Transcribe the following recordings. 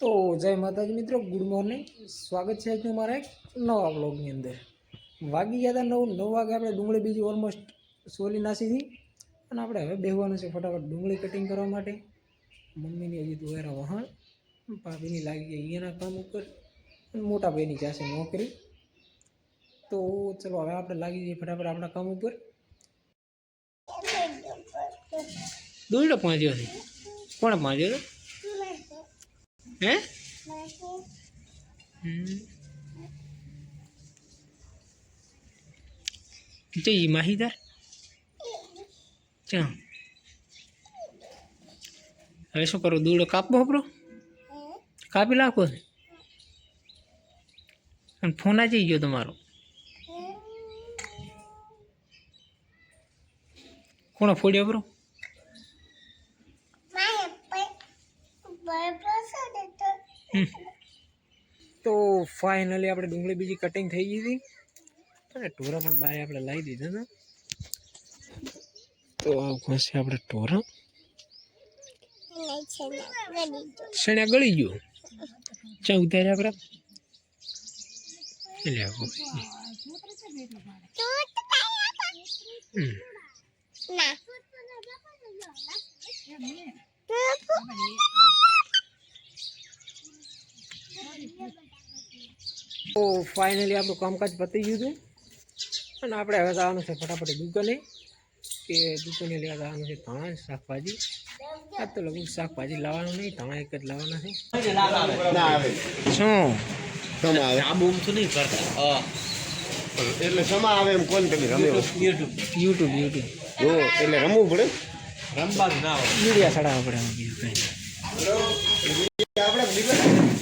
તો જય માતાજી મિત્રો ગુડ મોર્નિંગ સ્વાગત છે આજનું મારા એક નવા બ્લોગની અંદર. વાગી ગયા હતા નવ નવ વાગે આપણે ડુંગળી બીજી ઓલમોસ્ટ સોલી નાસી હતી અને આપણે હવે બેહવાનું છે ફટાફટ ડુંગળી કટિંગ કરવા માટે. મમ્મીની હજી દુવેરા વહાણ. ભાભીની લાગી ગઈ એના કામ ઉપર. અને મોટા ભાઈની જશે નોકરી. તો ચલો હવે આપણે લાગી જઈએ ફટાફટ આપણા કામ ઉપર. દોડો પહોંચ્યો છે. કોણ પહોંચ્યો હતો હે? હમ. જઈ માહીદાર ચા હવે શું કરો? દૂડો કાપવો આપણો કાપી નાખો અને ફોન આ જઈ ગયો તમારો. કોણ ફોડ્યો બરો તો ફાઇનલી આપણે ડુંગળી બીજી કટિંગ થઈ ગઈ હતી. અને ટોરા પણ બહાર આપણે લાવી દીધા હતા. તો આ પાસે આપણે ટોરા શણ્યા ગળી ગયો? ચા ઉતાર્યા આપણે? એટલે આવું હમ. તો ફાઇનલી આપણું કામકાજ પતી ગયું હતું અને આપણે હવે જવાનું છે ફટાફટ દુકાને કે દુકાને લેવા જવાનું છે ધાણા શાકભાજી. આ તો લગભગ શાકભાજી લાવવાનું નહીં ધાણા એક જ લાવવાના છે. ના શું એટલે સમા આવે એમ કોણ તમે રમે? યુટ્યુબ યુટ્યુબ યુટ્યુબ જો એટલે રમવું પડે. રમવાનું ના મીડિયા ચડાવવા પડે બીજું કંઈ. નહીં.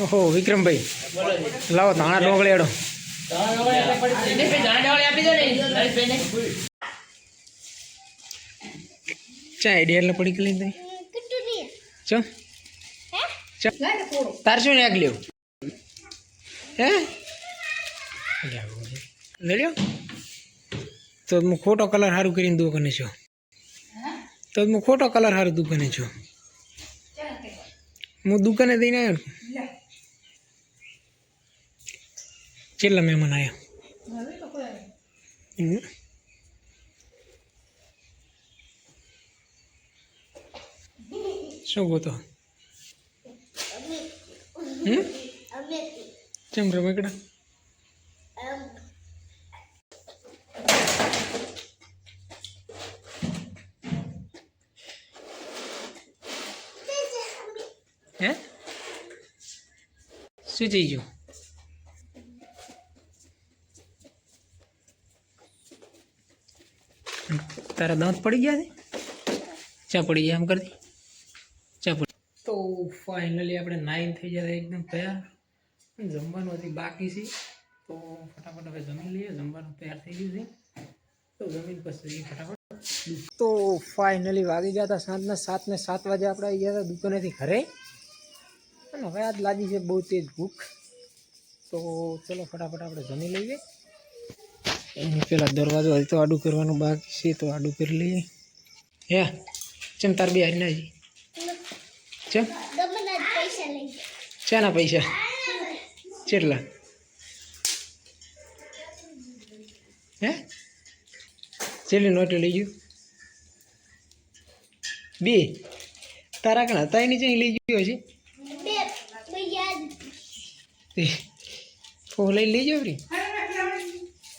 ઓહો, વિક્રમભાઈ. લાવો, ધાણા ડોંગળી એડો ચા આઈડિયા પડી ગઈ લઈને ચો. તાર શું નાખ લ્યો? હે? લઈ લ્યો. તો હું ખોટો કલર સારું કરીને દુકાને છો? તો હું ખોટો કલર સારું દુકાને છો? હું દુકાને દઈને આવ્યો ને. કેટલા મહેમાન આવ્યા. શું ગોતો કેમ રમેકડા હે? શું થઈ ગયું? તારા દાંત પડી ગયા છે? ચા પડી ગયા એમ કરતી? ચા પડી તો ફાઇનલી આપણે નાઈન થઈ ગયા એકદમ તૈયાર. જમવાનું હતી બાકી છે. તો ફટાફટ હવે જમી લઈએ. જમવાનું તૈયાર થઈ ગયું છે. તો જમીન પછી ફટાફટ. તો ફાઇનલી વાગી ગયા હતા સાંજના સાત ને સાત વાગે આપણે આવી ગયા હતા દુકાનેથી ઘરે. અને હવે આજ લાગી છે બહુ તેજ ભૂખ. તો ચલો ફટાફટ આપણે જમી લઈએ. એની પેલા દરવાજો હજી તો આડું કરવાનું બાકી છે તો આડું કરી લઈએ. હે ચમ તાર બે હારી નાજી ચમ? ચાના પૈસા? કેટલા? હે? ચેલી નોટો લઈ ગયું. બે? તારા કણ? એની જઈ લઈ ગયો છે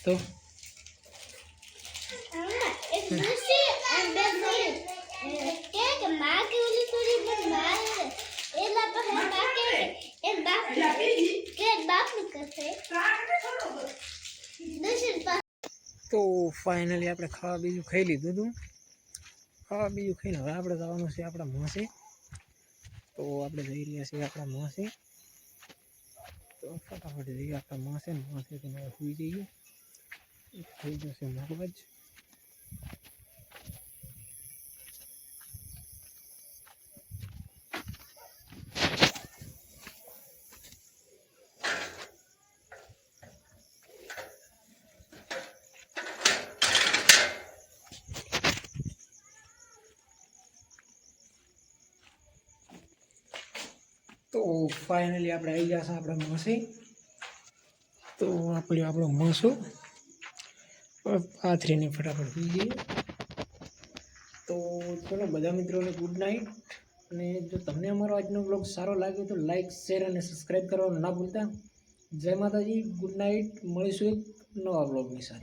તે? ફો લઈ લઈ જાવ રી તો તો ફાઇનલી આપણે ખાવા બીજું ખાઈ લીધું હતું. ખાવા બીજું ખાઈને હવે આપણે જવાનું છે આપણા મોસે. તો આપણે જઈ રહ્યા છીએ આપણા મોસે. તો ફટાફટ જઈએ આપણા મોસે. ને મોસેથી હવે સુઈ જઈએ. થઈ જશે મગજ. તો ફાઇનલી આપણે આવી છે આપણે મસી. તો આપણે આપણો મસો. પાથરીને ફટાફટ પી તો ચલો બધા મિત્રોને ગુડ નાઇટ અને જો તમને અમારો આજનો બ્લોગ સારો લાગ્યો તો લાઇક શેર અને સબસ્ક્રાઈબ કરવાનું ના ભૂલતા. જય માતાજી ગુડ નાઇટ મળીશું એક નવા બ્લોગની સાથે.